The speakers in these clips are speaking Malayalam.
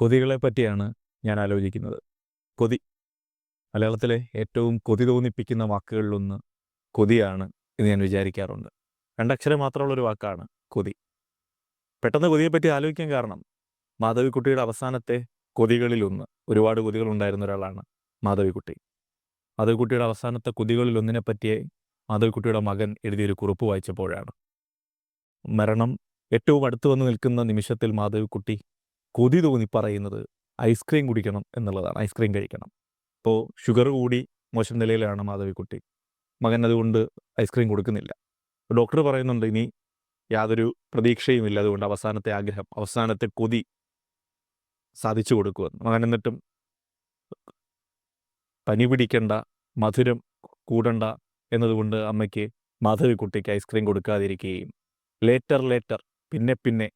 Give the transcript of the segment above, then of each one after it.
കൊതികളെ പറ്റിയാണ് ഞാൻ ആലോചിക്കുന്നത്. കൊതി. മലയാളത്തിലെ ഏറ്റവും കൊതി തോന്നിപ്പിക്കുന്ന വാക്കുകളിലൊന്ന് കൊതിയാണ് എന്ന് ഞാൻ വിചാരിക്കാറുണ്ട്. രണ്ടക്ഷരം മാത്രമുള്ളൊരു വാക്കാണ് കൊതി. പെട്ടെന്ന് കൊതിയെപ്പറ്റി ആലോചിക്കാൻ കാരണം മാധവിക്കുട്ടിയുടെ അവസാനത്തെ കൊതികളിലൊന്ന്. ഒരുപാട് കൊതികൾ ഉണ്ടായിരുന്ന ഒരാളാണ് മാധവിക്കുട്ടി. മാധവിക്കുട്ടിയുടെ അവസാനത്തെ കൊതികളിലൊന്നിനെ പറ്റിയെ മാധവിക്കുട്ടിയുടെ മകൻ എഴുതിയൊരു കുറിപ്പ് വായിച്ചപ്പോഴാണ്. മരണം ഏറ്റവും അടുത്തു വന്ന് നിൽക്കുന്ന നിമിഷത്തിൽ മാധവിക്കുട്ടി കൊതി തോന്നി പറയുന്നത് ഐസ്ക്രീം കുടിക്കണം എന്നുള്ളതാണ്. ഐസ്ക്രീം കഴിക്കണം. അപ്പോൾ ഷുഗർ കൂടി മോശം നിലയിലാണ് മാധവിക്കുട്ടി. മകൻ അതുകൊണ്ട് ഐസ്ക്രീം കൊടുക്കുന്നില്ല. ഡോക്ടർ പറയുന്നുണ്ട് ഇനി യാതൊരു പ്രതീക്ഷയുമില്ല. അതുകൊണ്ട് അവസാനത്തെ ആഗ്രഹം അവസാനത്തെ കൊതി സാധിച്ചു കൊടുക്കുമെന്ന്. മകൻ എന്നിട്ടും പനി പിടിക്കണ്ട മധുരം കൂടണ്ട എന്നതുകൊണ്ട് അമ്മയ്ക്ക് മാധവിക്കുട്ടിക്ക് ഐസ്ക്രീം കൊടുക്കാതിരിക്കുകയും ലേറ്റർ ലേറ്റർ പിന്നെ പിന്നെ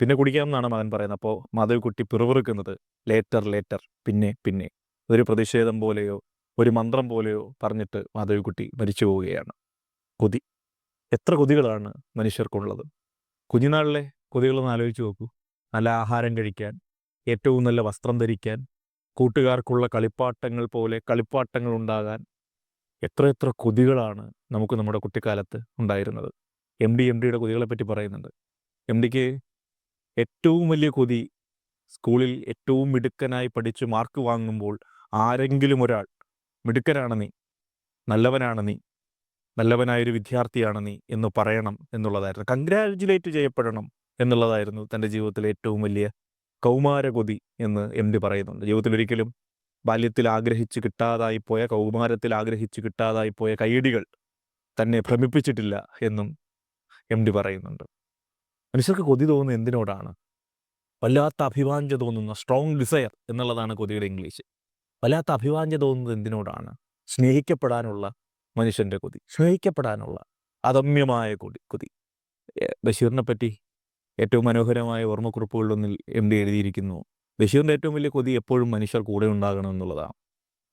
പിന്നെ കുടിക്കാമെന്നാണ് മകൻ പറയുന്നത്. അപ്പോൾ മാധവിക്കുട്ടി പിറുപിറുക്കുന്നത് ലേറ്റർ ലേറ്റർ പിന്നെ പിന്നെ അതൊരു പ്രതിഷേധം പോലെയോ ഒരു മന്ത്രം പോലെയോ പറഞ്ഞിട്ട് മാധവിക്കുട്ടി മരിച്ചു പോവുകയാണ്. കൊതി. എത്ര കൊതികളാണ് മനുഷ്യർക്കുള്ളത്. കുഞ്ഞുനാളിലെ കൊതികളൊന്ന് ആലോചിച്ച് നോക്കൂ. നല്ല ആഹാരം കഴിക്കാൻ ഏറ്റവും നല്ല വസ്ത്രം ധരിക്കാൻ കൂട്ടുകാർക്കുള്ള കളിപ്പാട്ടങ്ങൾ പോലെ കളിപ്പാട്ടങ്ങൾ ഉണ്ടാകാൻ എത്ര എത്ര കൊതികളാണ് നമുക്ക് നമ്മുടെ കുട്ടിക്കാലത്ത് ഉണ്ടായിരുന്നത്. എം ഡി എം ഡിയുടെ കൊതികളെ പറ്റി പറയുന്നുണ്ട്. എം ഡിക്ക് ഏറ്റവും വലിയ കൊതി സ്കൂളിൽ ഏറ്റവും മിടുക്കനായി പഠിച്ച് മാർക്ക് വാങ്ങുമ്പോൾ ആരെങ്കിലും ഒരാൾ മിടുക്കനാണ് നീ നല്ലവനാണ് നീ നല്ലവനായൊരു വിദ്യാർത്ഥിയാണ് നീ എന്ന് പറയണം എന്നുള്ളതായിരുന്നു. കൺഗ്രാജുലേറ്റ് ചെയ്യപ്പെടണം എന്നുള്ളതായിരുന്നു തന്റെ ജീവിതത്തിലെ ഏറ്റവും വലിയ കൗമാര കൊതി എന്ന് എം ഡി പറയുന്നുണ്ട്. ജീവിതത്തിൽ ഒരിക്കലും ബാല്യത്തിൽ ആഗ്രഹിച്ച് കിട്ടാതായി പോയ കൗമാരത്തിൽ ആഗ്രഹിച്ച് കിട്ടാതായി പോയ കൈയടികൾ തന്നെ ഭ്രമിപ്പിച്ചിട്ടില്ല എന്നും എം ഡി പറയുന്നുണ്ട്. മനുഷ്യർക്ക് കൊതി തോന്നുന്നത് എന്തിനോടാണ്? വല്ലാത്ത അഭിവാഞ്ച തോന്നുന്ന സ്ട്രോങ് ഡിസയർ എന്നുള്ളതാണ് കൊതിയുടെ ഇംഗ്ലീഷ്. വല്ലാത്ത അഭിവാഞ്ച തോന്നുന്നത് എന്തിനോടാണ്? സ്നേഹിക്കപ്പെടാനുള്ള മനുഷ്യന്റെ കൊതി സ്നേഹിക്കപ്പെടാനുള്ള അദമ്യമായ കൊതി കൊതി. ബഷീറിനെ പറ്റി ഏറ്റവും മനോഹരമായ ഓർമ്മക്കുറിപ്പുകളിലൊന്നിൽ എം ഡി എഴുതിയിരിക്കുന്നു. ബഷീറിന്റെ ഏറ്റവും വലിയ കൊതി എപ്പോഴും മനുഷ്യർ കൂടെ ഉണ്ടാകണം എന്നുള്ളതാണ്.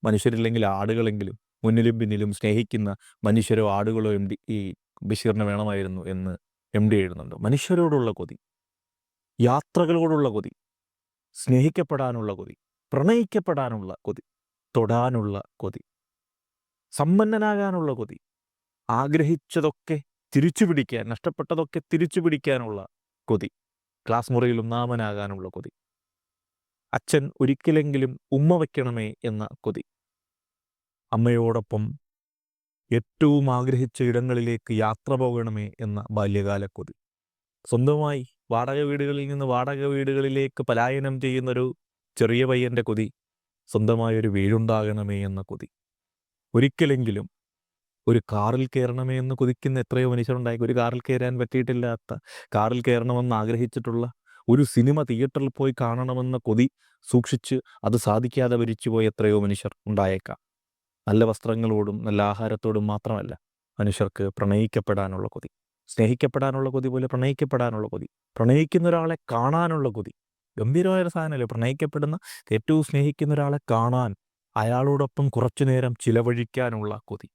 മനുഷ്യരില്ലെങ്കിൽ ആടുകളെങ്കിലും മുന്നിലും പിന്നിലും സ്നേഹിക്കുന്ന മനുഷ്യരോ ആടുകളോ എം ഡി ഈ ബഷീറിന് വേണമായിരുന്നു എന്ന് എം ഡി എഴുതുന്നുണ്ട്. മനുഷ്യരോടുള്ള കൊതി യാത്രകളോടുള്ള കൊതി സ്നേഹിക്കപ്പെടാനുള്ള കൊതി പ്രണയിക്കപ്പെടാനുള്ള കൊതി തൊടാനുള്ള കൊതി സമ്പന്നനാകാനുള്ള കൊതി ആഗ്രഹിച്ചതൊക്കെ തിരിച്ചു പിടിക്കാൻ നഷ്ടപ്പെട്ടതൊക്കെ തിരിച്ചു പിടിക്കാനുള്ള കൊതി ക്ലാസ് മുറിയിൽ ഒന്നാമനാകാനുള്ള കൊതി അച്ഛൻ ഒരിക്കലെങ്കിലും ഉമ്മ വയ്ക്കണമേ എന്ന കൊതി അമ്മയോടൊപ്പം ഏറ്റവും ആഗ്രഹിച്ച ഇടങ്ങളിലേക്ക് യാത്ര പോകണമേ എന്ന ബാല്യകാല കൊതി സ്വന്തമായി വാടക വീടുകളിൽ നിന്ന് വാടക വീടുകളിലേക്ക് പലായനം ചെയ്യുന്നൊരു ചെറിയ പയ്യന്റെ കൊതി സ്വന്തമായൊരു വീടുണ്ടാകണമേ എന്ന കൊതി. ഒരിക്കലെങ്കിലും ഒരു കാറിൽ കയറണമേ എന്ന് കൊതിക്കുന്ന എത്രയോ മനുഷ്യരുണ്ടായി. ഒരു കാറിൽ കയറാൻ പറ്റിയിട്ടില്ലാത്ത കാറിൽ കയറണമെന്ന് ആഗ്രഹിച്ചിട്ടുള്ള ഒരു സിനിമ തിയേറ്ററിൽ പോയി കാണണമെന്ന കൊതി സൂക്ഷിച്ച് അത് സാധിക്കാതെ ഭരിച്ചുപോയ എത്രയോ മനുഷ്യർ ഉണ്ടായേക്കാം. നല്ല വസ്ത്രങ്ങളോടും നല്ല ആഹാരത്തോടും മാത്രമല്ല മനുഷ്യർക്ക് പ്രണയിക്കപ്പെടാനുള്ള കൊതി സ്നേഹിക്കപ്പെടാനുള്ള കൊതി പോലെ പ്രണയിക്കപ്പെടാനുള്ള കൊതി പ്രണയിക്കുന്ന ഒരാളെ കാണാനുള്ള കൊതി ഗംഭീരമായ ഒരു സാധനമല്ലേ? പ്രണയിക്കപ്പെടുന്ന ഏറ്റവും സ്നേഹിക്കുന്ന ഒരാളെ കാണാൻ അയാളോടൊപ്പം കുറച്ചു നേരം ചിലവഴിക്കാനുള്ള കൊതി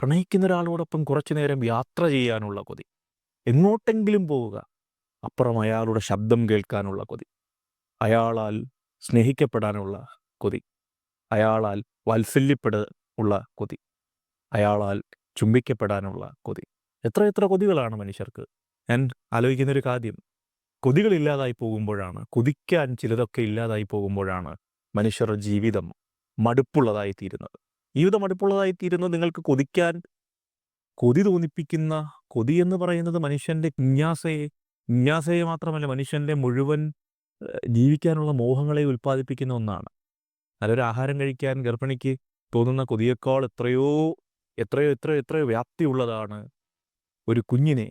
പ്രണയിക്കുന്ന ഒരാളോടൊപ്പം കുറച്ചു നേരം യാത്ര ചെയ്യാനുള്ള കൊതി എങ്ങോട്ടെങ്കിലും പോവുക അപ്പുറം അയാളുടെ ശബ്ദം കേൾക്കാനുള്ള കൊതി അയാളാൽ സ്നേഹിക്കപ്പെടാനുള്ള കൊതി. അയാളാൽ വാത്സല്യപ്പെട ഉള്ള കൊതി. അയാളാൽ ചുംബിക്കപ്പെടാനുള്ള കൊതി. എത്ര എത്ര കൊതികളാണ് മനുഷ്യർക്ക്. ഞാൻ ആലോചിക്കുന്നൊരു കാര്യം. കൊതികൾ ഇല്ലാതായി പോകുമ്പോഴാണ് കൊതിക്കാൻ ചിലതൊക്കെ ഇല്ലാതായി പോകുമ്പോഴാണ് മനുഷ്യരുടെ ജീവിതം മടുപ്പുള്ളതായി തീരുന്നത്. ജീവിതം മടുപ്പുള്ളതായി തീരുന്നത് നിങ്ങൾക്ക് കൊതിക്കാൻ കൊതി തോന്നിപ്പിക്കുന്ന കൊതി എന്ന് പറയുന്നത് മനുഷ്യന്റെ ജിജ്ഞാസയെ ജിജ്ഞാസയെ മാത്രമല്ല മനുഷ്യന്റെ മുഴുവൻ ജീവിക്കാനുള്ള മോഹങ്ങളെ ഉൽപ്പാദിപ്പിക്കുന്ന ഒന്നാണ്. നല്ലൊരു ആഹാരം കഴിക്കാൻ ഗർഭിണിക്ക് തോന്നുന്ന കൊതിയേക്കാൾ എത്രയോ എത്രയോ എത്രയോ എത്രയോ വ്യാപ്തിയുള്ളതാണ് ഒരു കുഞ്ഞിനെ.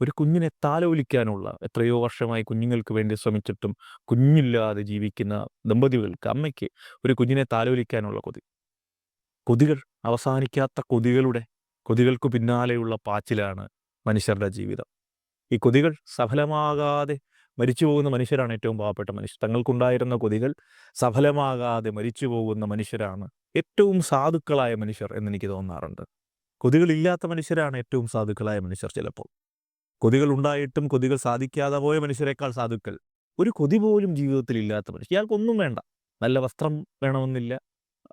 ഒരു കുഞ്ഞിനെ താലോലിക്കാനുള്ള എത്രയോ വർഷമായി കുഞ്ഞുങ്ങൾക്ക് വേണ്ടി ശ്രമിച്ചിട്ടും കുഞ്ഞില്ലാതെ ജീവിക്കുന്ന ദമ്പതികൾക്ക് അമ്മയ്ക്ക് ഒരു കുഞ്ഞിനെ താലോലിക്കാനുള്ള കൊതി. കൊതികൾ അവസാനിക്കാത്ത കൊതികളുടെ കൊതികൾക്ക് പിന്നാലെയുള്ള പാച്ചിലാണ് മനുഷ്യരുടെ ജീവിതം. ഈ കൊതികൾ സഫലമാകാതെ മരിച്ചു പോകുന്ന മനുഷ്യരാണ് ഏറ്റവും പാവപ്പെട്ട മനുഷ്യർ തങ്ങൾക്കുണ്ടായിരുന്ന കൊതികൾ സഫലമാകാതെ മരിച്ചു പോകുന്ന മനുഷ്യരാണ് ഏറ്റവും സാധുക്കളായ മനുഷ്യർ എന്നെനിക്ക് തോന്നാറുണ്ട്. കൊതികളില്ലാത്ത മനുഷ്യരാണ് ഏറ്റവും സാധുക്കളായ മനുഷ്യർ ചിലപ്പോൾ. കൊതികൾ ഉണ്ടായിട്ടും കൊതികൾ സാധിക്കാതെ പോയ മനുഷ്യരെക്കാൾ സാധുക്കൾ ഒരു കൊതി പോലും ജീവിതത്തിൽ ഇല്ലാത്ത മനുഷ്യർ ഇയാൾക്കൊന്നും വേണ്ട. നല്ല വസ്ത്രം വേണമെന്നില്ല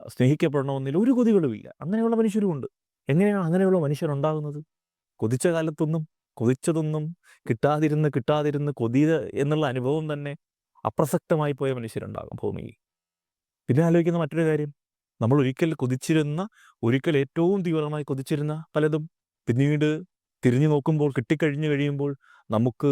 സ്നേഹിക്കപ്പെടണമെന്നില്ല ഒരു കൊതികളുമില്ല. അങ്ങനെയുള്ള മനുഷ്യരുമുണ്ട്. എങ്ങനെയാണ് അങ്ങനെയുള്ള മനുഷ്യരുണ്ടാകുന്നത്? കൊതിച്ച കാലത്തൊന്നും കൊതിച്ചതൊന്നും കിട്ടാതിരുന്ന് കിട്ടാതിരുന്ന് കൊതി എന്നുള്ള അനുഭവം തന്നെ അപ്രസക്തമായി പോയ മനുഷ്യരുണ്ടാകും ഭൂമിയിൽ. പിന്നെ ആലോചിക്കുന്ന മറ്റൊരു കാര്യം. നമ്മൾ ഒരിക്കൽ കൊതിച്ചിരുന്ന ഒരിക്കൽ ഏറ്റവും തീവ്രമായി കൊതിച്ചിരുന്ന പലതും പിന്നീട് തിരിഞ്ഞു നോക്കുമ്പോൾ കിട്ടിക്കഴിഞ്ഞു കഴിയുമ്പോൾ നമുക്ക്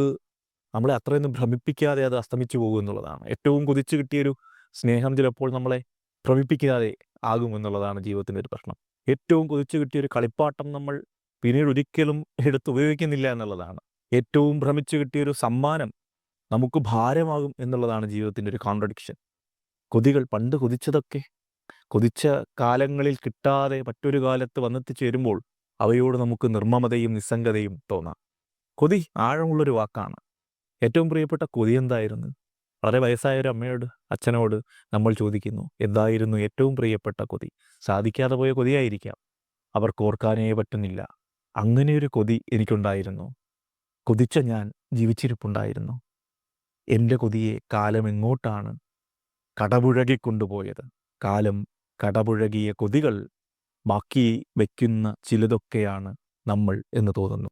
നമ്മളെ അത്രയൊന്നും ഭ്രമിപ്പിക്കാതെ അത് അസ്തമിച്ചു പോകും എന്നുള്ളതാണ്. ഏറ്റവും കൊതിച്ചു കിട്ടിയൊരു സ്നേഹം ചിലപ്പോൾ നമ്മളെ ഭ്രമിപ്പിക്കാതെ ആകുമെന്നുള്ളതാണ് ജീവിതത്തിന്റെ ഒരു പ്രശ്നം. ഏറ്റവും കൊതിച്ചു കിട്ടിയൊരു കളിപ്പാട്ടം നമ്മൾ പിന്നീട് ഒരിക്കലും എടുത്ത് ഉപയോഗിക്കുന്നില്ല എന്നുള്ളതാണ്. ഏറ്റവും ഭ്രമിച്ചു കിട്ടിയൊരു സമ്മാനം നമുക്ക് ഭാരമാകും എന്നുള്ളതാണ് ജീവിതത്തിന്റെ ഒരു കോൺട്രഡിക്ഷൻ കൊതികൾ പണ്ട് കൊതിച്ചതൊക്കെ കൊതിച്ച കാലങ്ങളിൽ കിട്ടാതെ മറ്റൊരു കാലത്ത് വന്നെത്തിച്ചേരുമ്പോൾ അവയോട് നമുക്ക് നിർമ്മമതയും നിസ്സംഗതയും തോന്നാം. കൊതി ആഴമുള്ളൊരു വാക്കാണ്. ഏറ്റവും പ്രിയപ്പെട്ട കൊതി എന്തായിരുന്നു? വളരെ വയസ്സായ ഒരു അമ്മയോട് അച്ഛനോട് നമ്മൾ ചോദിക്കുന്നു എന്തായിരുന്നു ഏറ്റവും പ്രിയപ്പെട്ട കൊതി? സാധിക്കാതെ പോയ കൊതിയായിരിക്കാം. അവർക്ക് ഓർക്കാനേ പറ്റുന്നില്ല. അങ്ങനെയൊരു കൊതി എനിക്കുണ്ടായിരുന്നു. കൊതിച്ച ഞാൻ ജീവിച്ചിരിപ്പുണ്ടായിരുന്നു. എന്റെ കൊതിയെ കാലം എങ്ങോട്ടാണ് കടപുഴകിക്കൊണ്ടുപോയത്? കാലം കടപുഴകിയ കൊതികൾ ബാക്കി വയ്ക്കുന്ന ചിലതൊക്കെയാണ് നമ്മൾ എന്ന് തോന്നുന്നു.